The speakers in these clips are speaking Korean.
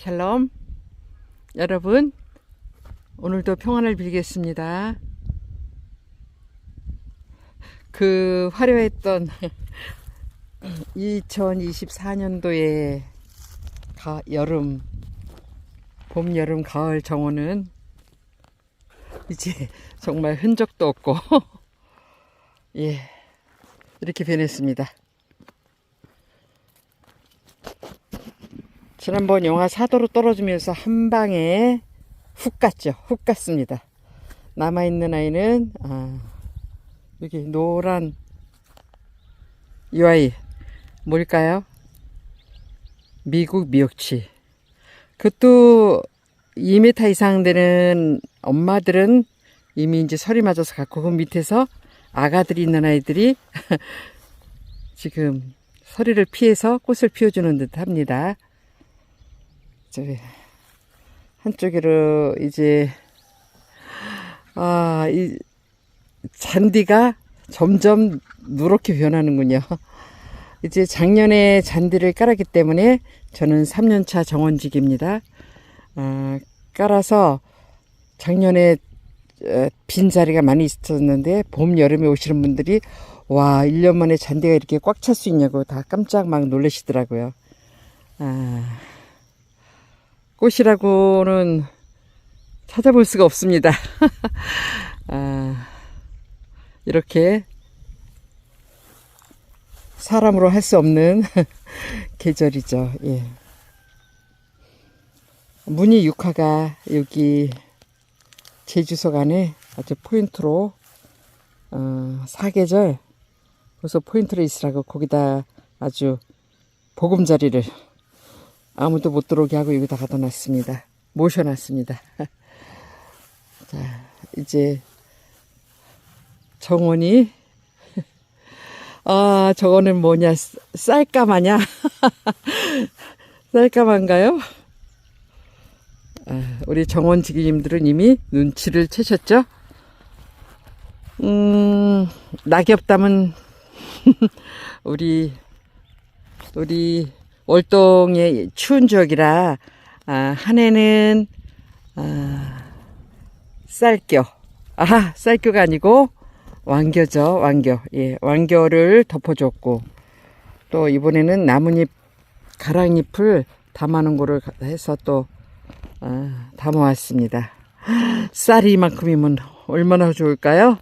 샬롬. 여러분 오늘도 평안을 빌겠습니다. 그 화려했던 2024년도의 가, 여름 봄 여름 가을 정원은 이제 정말 흔적도 없고 예 이렇게 변했습니다 지난번 영하 4도로 떨어지면서 한 방에 훅 갔죠. 훅 갔습니다. 남아있는 아이는, 아, 여기 노란 이 아이, 뭘까요? 미국 미역치. 그것도 2m 이상 되는 엄마들은 이미 이제 설이 맞아서 갖고 그 밑에서 아가들이 있는 아이들이 지금 서리를 피해서 꽃을 피워주는 듯 합니다. 저기 한쪽으로 이제 아 이 잔디가 점점 누렇게 변하는군요. 이제 작년에 잔디를 깔았기 때문에 저는 3년차 정원직입니다. 아, 깔아서 작년에 어, 빈 자리가 많이 있었는데 봄 여름에 오시는 분들이 와 1년 만에 잔디가 이렇게 꽉 찰 수 있냐고 다 깜짝 막 놀라시더라고요. 아. 꽃이라고는 찾아볼 수가 없습니다. 아, 이렇게 사람으로 할 수 없는 계절이죠. 예. 무늬 육화가 여기 제주석 안에 아주 포인트로 어, 사계절 그래서 포인트로 있으라고 거기다 아주 보금자리를 아무도 못 들어오게 하고 여기 다 갖다 놨습니다. 모셔놨습니다. 자, 이제 정원이 아, 저거는 뭐냐? 쌀까마냐? 쌀까만가요? 아, 우리 정원 지기님들은 이미 눈치를 채셨죠? 음, 낙엽 담은 우리 우리 월동의 추운 지역이라 아, 한 해는 아, 쌀겨 아 쌀겨가 아니고 왕겨죠 왕겨 예 왕겨를 덮어줬고 또 이번에는 나뭇잎 가랑잎을 담아놓은 거를 해서 또 아, 담아왔습니다. 쌀이 이만큼이면 얼마나 좋을까요?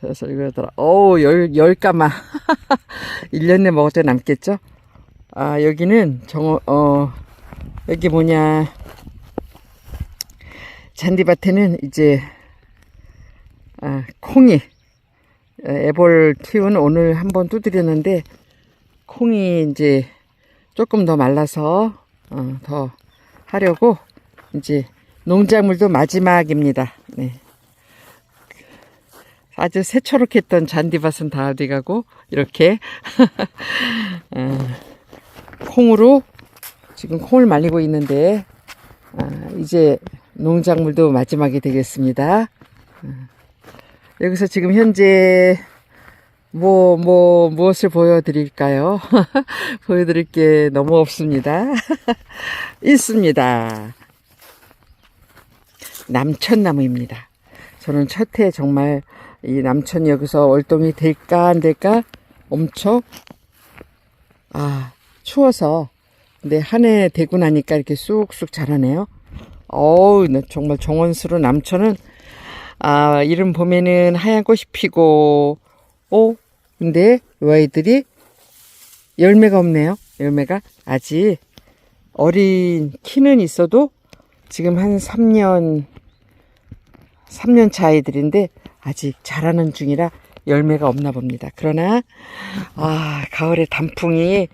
그래서 이거더라. 어우 열, 열 가마. 1년 내 먹을 때 남겠죠? 아, 여기는 정어, 어, 여기 뭐냐. 잔디밭에는 이제, 아, 콩이, 애볼 튀운 오늘 한번 두드렸는데, 콩이 이제 조금 더 말라서, 어, 더 하려고, 이제 농작물도 마지막입니다. 네. 아주 새초록했던 잔디밭은 다 어디 가고, 이렇게. 어. 콩으로 지금 콩을 말리고 있는데 아, 이제 농작물도 마지막이 되겠습니다. 아, 여기서 지금 현재 뭐, 뭐, 무엇을 보여드릴까요? 보여드릴 게 너무 없습니다. 있습니다. 남천나무입니다. 저는 첫 해 정말 이 남천이 여기서 월동이 될까 안 될까 엄청 아 추워서 근데 한 해 되고 나니까 이렇게 쑥쑥 자라네요. 어우 정말 정원스러운 남천은 아 이름 봄에는 하얀 꽃이 피고 오 근데 이 아이들이 열매가 없네요. 열매가 아직 어린 키는 있어도 지금 한 3년 3년 차 아이들인데 아직 자라는 중이라 열매가 없나 봅니다. 그러나 아 가을에 단풍이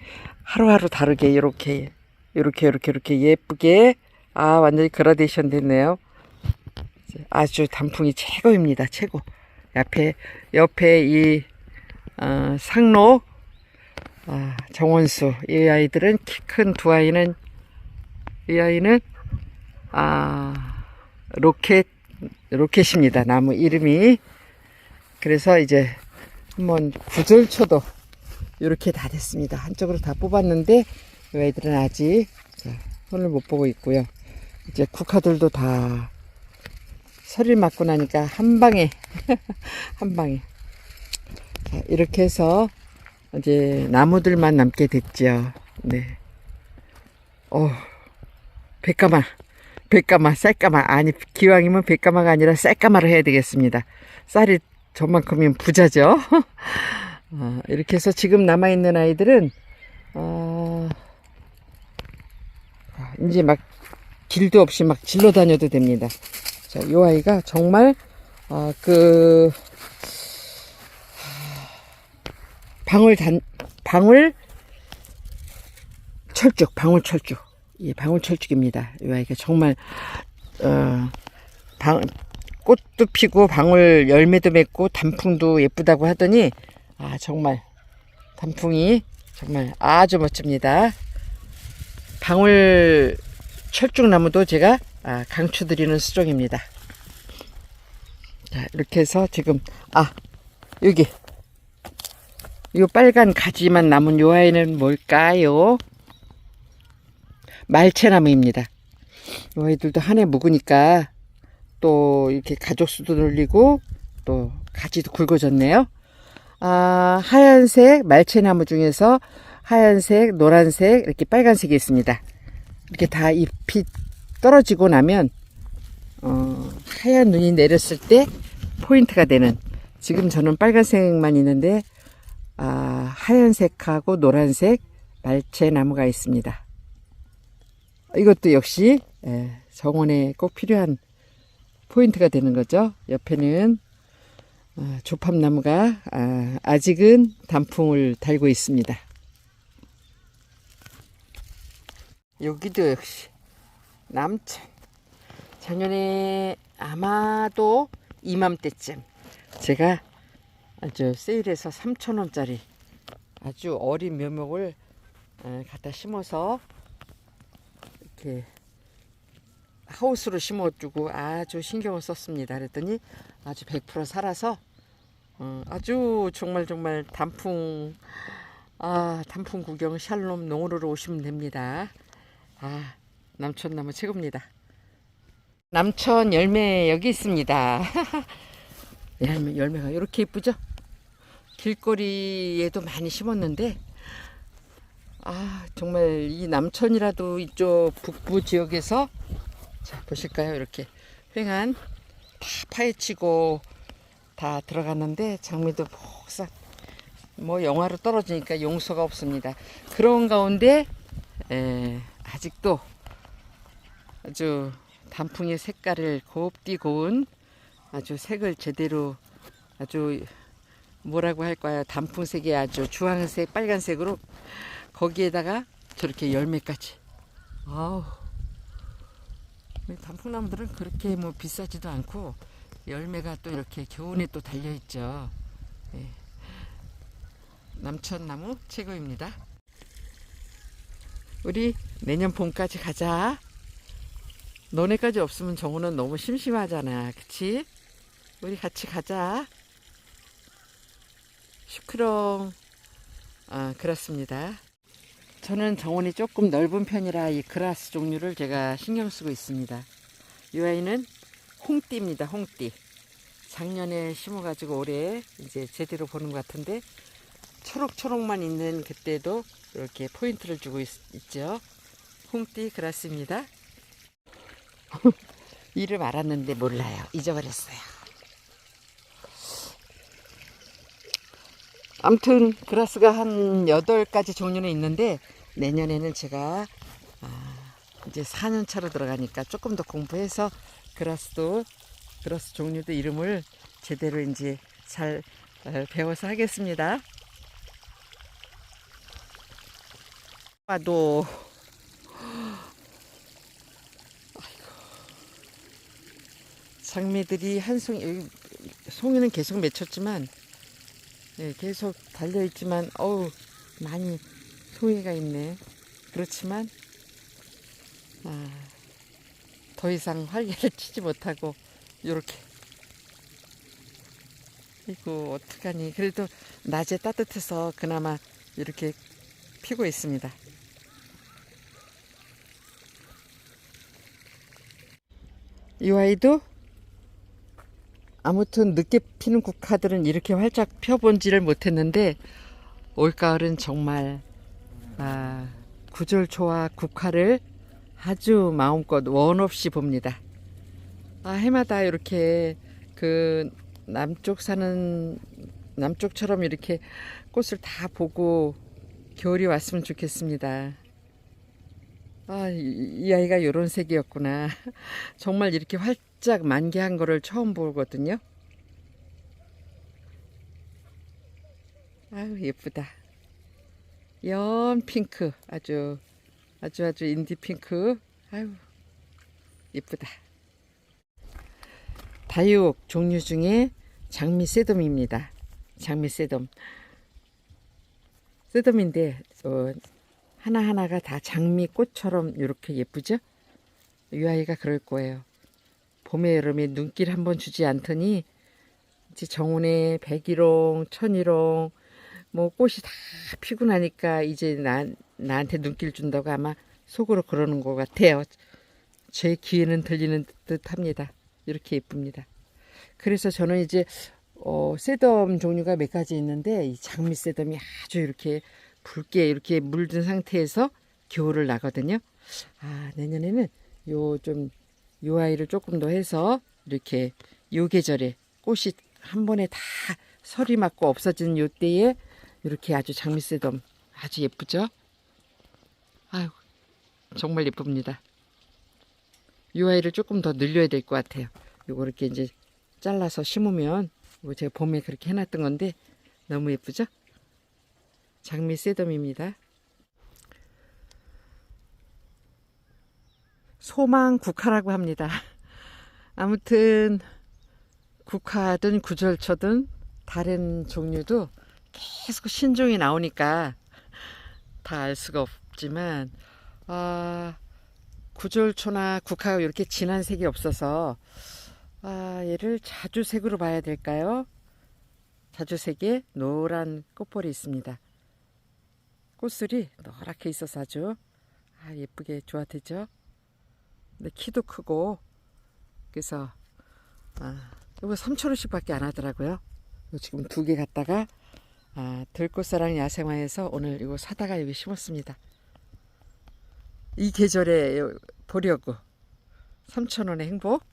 하루하루 다르게 이렇게 이렇게 이렇게 이렇게 예쁘게 아 완전히 그라데이션 됐네요. 아주 단풍이 최고입니다. 최고. 옆에 옆에 이 어, 상로 아, 정원수 이 아이들은 키 큰 두 아이는 이 아이는 아 로켓 로켓입니다. 나무 이름이 그래서 이제 한번 구절초도 이렇게 다 됐습니다. 한쪽으로 다 뽑았는데 이 아이들은 아직 손을 못 보고 있고요. 이제 국화들도 다 서리를 맞고 나니까 한 방에 한 방에 자, 이렇게 해서 이제 나무들만 남게 됐죠. 네. 어, 백가마, 백가마, 쌀가마 아니 기왕이면 백가마가 아니라 쌀가마를 해야 되겠습니다. 쌀이 저만큼이면 부자죠. 어, 이렇게 해서 지금 남아 있는 아이들은 어, 아, 이제 막 길도 없이 막 질러 다녀도 됩니다. 자, 이 아이가 정말 어, 그 방울 단 방울 철쭉 방울 철쭉 예 방울 철쭉입니다. 이 아이가 정말 어 방 꽃도 피고 방울 열매도 맺고 단풍도 예쁘다고 하더니 아 정말 단풍이 정말 아주 멋집니다. 방울 철쭉나무도 제가 아, 강추드리는 수종입니다. 자, 이렇게 해서 지금 아 여기 이 빨간 가지만 남은 요 아이는 뭘까요? 말채나무입니다. 요 아이들도 한 해 묵으니까 또 이렇게 가족 수도 늘리고 또 가지도 굵어졌네요. 아, 하얀색 말채나무 중에서 하얀색, 노란색, 이렇게 빨간색이 있습니다. 이렇게 다 잎이 떨어지고 나면 어, 하얀 눈이 내렸을 때 포인트가 되는 지금 저는 빨간색만 있는데 아, 하얀색하고 노란색 말채나무가 있습니다. 이것도 역시 예, 정원에 꼭 필요한 포인트가 되는 거죠. 옆에는 아, 조팝나무가 아, 아직은 단풍을 달고 있습니다. 여기도 역시 남천 작년에 아마도 이맘때쯤 제가 아주 세일해서 3,000원짜리 아주 어린 묘목을 어, 갖다 심어서 이렇게 하우스로 심어주고 아주 신경을 썼습니다. 그랬더니 아주 100% 살아서 어, 아주 정말 정말 단풍 아 단풍 구경 샬롬 농으로 오시면 됩니다. 아 남천 나무 최고입니다. 남천 열매 여기 있습니다. 열매, 열매가 이렇게 예쁘죠? 길거리에도 많이 심었는데 아 정말 이 남천이라도 이쪽 북부 지역에서 자 보실까요 이렇게 횡한 다 파헤치고 다 들어갔는데 장미도 폭삭 뭐 영하로 떨어지니까 용서가 없습니다 그런 가운데 에, 아직도 아주 단풍의 색깔을 곱디 고운 아주 색을 제대로 아주 뭐라고 할까요? 단풍색이 아주 주황색, 빨간색으로 거기에다가 저렇게 열매까지. 아우. 이 단풍나무들은 그렇게 뭐 비싸지도 않고 열매가 또 이렇게 교운에 또 달려 있죠. 예. 남천나무 최고입니다. 우리 내년 봄까지 가자. 너네까지 없으면 정우는 너무 심심하잖아. 그치? 우리 같이 가자. 슈크롱. 아, 그렇습니다. 저는 정원이 조금 넓은 편이라 이 그라스 종류를 제가 신경 쓰고 있습니다. 이 아이는 홍띠입니다. 홍띠. 작년에 심어가지고 올해 이제 제대로 보는 것 같은데 초록초록만 있는 그때도 이렇게 포인트를 주고 있, 죠 홍띠 그라스입니다. 이름 알았는데 몰라요. 잊어버렸어요. 아무튼 그라스가 한 8가지 종류는 있는데 내년에는 제가 아, 이제 4년 차로 들어가니까 조금 더 공부해서 그라스도 그라스 종류도 이름을 제대로 이제 잘 어, 배워서 하겠습니다. 아도 장미들이 한 송이 송이는 계속 맺혔지만 네, 계속 달려있지만 어우 많이 소외가 있네. 그렇지만 아, 더 이상 활개를 치지 못하고 이렇게. 이거 어떡하니. 그래도 낮에 따뜻해서 그나마 이렇게 피고 있습니다. 이 아이도 아무튼 늦게 피는 국화들은 이렇게 활짝 펴본지를 못했는데 올가을은 정말 아, 구절초와 국화를 아주 마음껏 원 없이 봅니다. 아, 해마다 이렇게 그 남쪽 사는 남쪽처럼 이렇게 꽃을 다 보고 겨울이 왔으면 좋겠습니다. 아, 이, 이 아이가 이런 색이었구나. 정말 이렇게 활 짝 만개한 거를 처음 보거든요. 아유, 예쁘다. 연 핑크. 아주, 아주 아주 인디 핑크. 아유, 예쁘다. 다육 종류 중에 장미 세돔입니다. 장미 세돔. 세돔인데, 어, 하나하나가 다 장미꽃처럼 이렇게 예쁘죠? 이 아이가 그럴 거예요. 봄에 여름에 눈길 한번 주지 않더니 이제 정원에 백일홍, 천일홍 뭐 꽃이 다 피고 나니까 이제 나, 나한테 눈길 준다고 아마 속으로 그러는 것 같아요. 제 귀에는 들리는 듯 합니다. 이렇게 예쁩니다. 그래서 저는 이제 어, 셋덤 종류가 몇 가지 있는데 이 장미 셋덤이 아주 이렇게 붉게 이렇게 물든 상태에서 겨울을 나거든요. 아, 내년에는 요 좀 요 아이를 조금 더 해서 이렇게 요 계절에 꽃이 한 번에 다 설이 맞고 없어지는 요 때에 이렇게 아주 장미새돔 아주 예쁘죠? 아유, 정말 예쁩니다. 요 아이를 조금 더 늘려야 될 것 같아요. 요거 이렇게 이제 잘라서 심으면 이거 제가 봄에 그렇게 해놨던 건데 너무 예쁘죠? 장미 세덤입니다. 소망 국화라고 합니다. 아무튼 국화든 구절초든 다른 종류도 계속 신종이 나오니까 다 알 수가 없지만 아, 구절초나 국화가 이렇게 진한 색이 없어서 아, 얘를 자주색으로 봐야 될까요? 자주색에 노란 꽃볼이 있습니다. 꽃술이 노랗게 있어서 아주 아, 예쁘게 조화되죠. 근데 키도 크고 그래서 아, 이거 3천원씩밖에 안 하더라고요. 지금 두 개 갖다가 아, 들꽃사랑 야생화에서 오늘 이거 사다가 여기 심었습니다. 이 계절에 보려고 3천원의 행복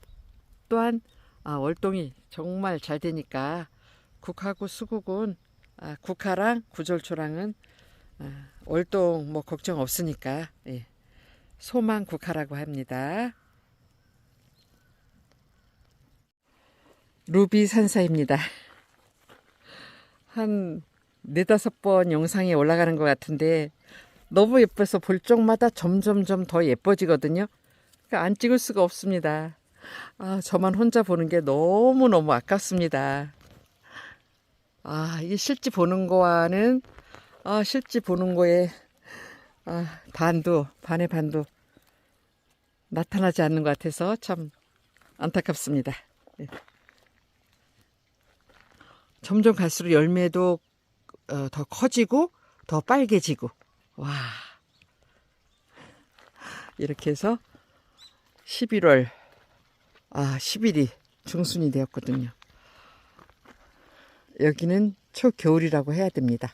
또한 아, 월동이 정말 잘 되니까 국하고 수국은 아, 국화랑 구절초랑은 아, 월동 뭐 걱정 없으니까 예. 소망 국화라고 합니다. 루비 산사입니다. 한 네다섯 번 영상이 올라가는 것 같은데 너무 예뻐서 볼 적마다 점점점 더 예뻐지거든요. 그러니까 안 찍을 수가 없습니다. 아, 저만 혼자 보는 게 너무너무 아깝습니다. 아, 이게 실제 보는 거와는 아, 실제 보는 거에 아, 반도, 반의 반도 나타나지 않는 것 같아서 참 안타깝습니다. 예. 점점 갈수록 열매도 어, 더 커지고 더 빨개지고 와 이렇게 해서 11월 아 10일이 중순이 되었거든요. 여기는 초겨울이라고 해야 됩니다.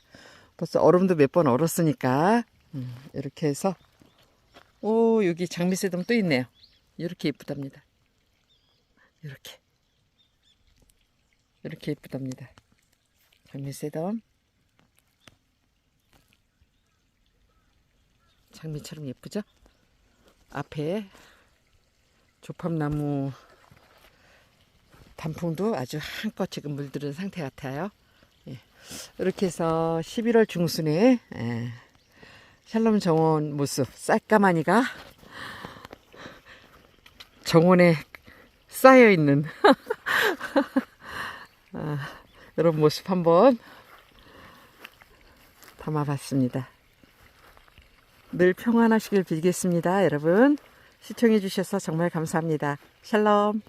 벌써 얼음도 몇 번 얼었으니까 음, 이렇게 해서 오 여기 장미새돔 또 있네요. 이렇게 예쁘답니다. 이렇게 이렇게 예쁘답니다. 장미새돔 장미처럼 예쁘죠? 앞에 조팝나무 단풍도 아주 한껏 지금 물들은 상태 같아요. 예. 이렇게 해서 11월 중순에 예. 샬롬 정원 모습 쌀까마니가 정원에 쌓여 있는 아, 이런 모습 한번 담아봤습니다. 늘 평안하시길 빌겠습니다, 여러분. 시청해 주셔서 정말 감사합니다. 샬롬.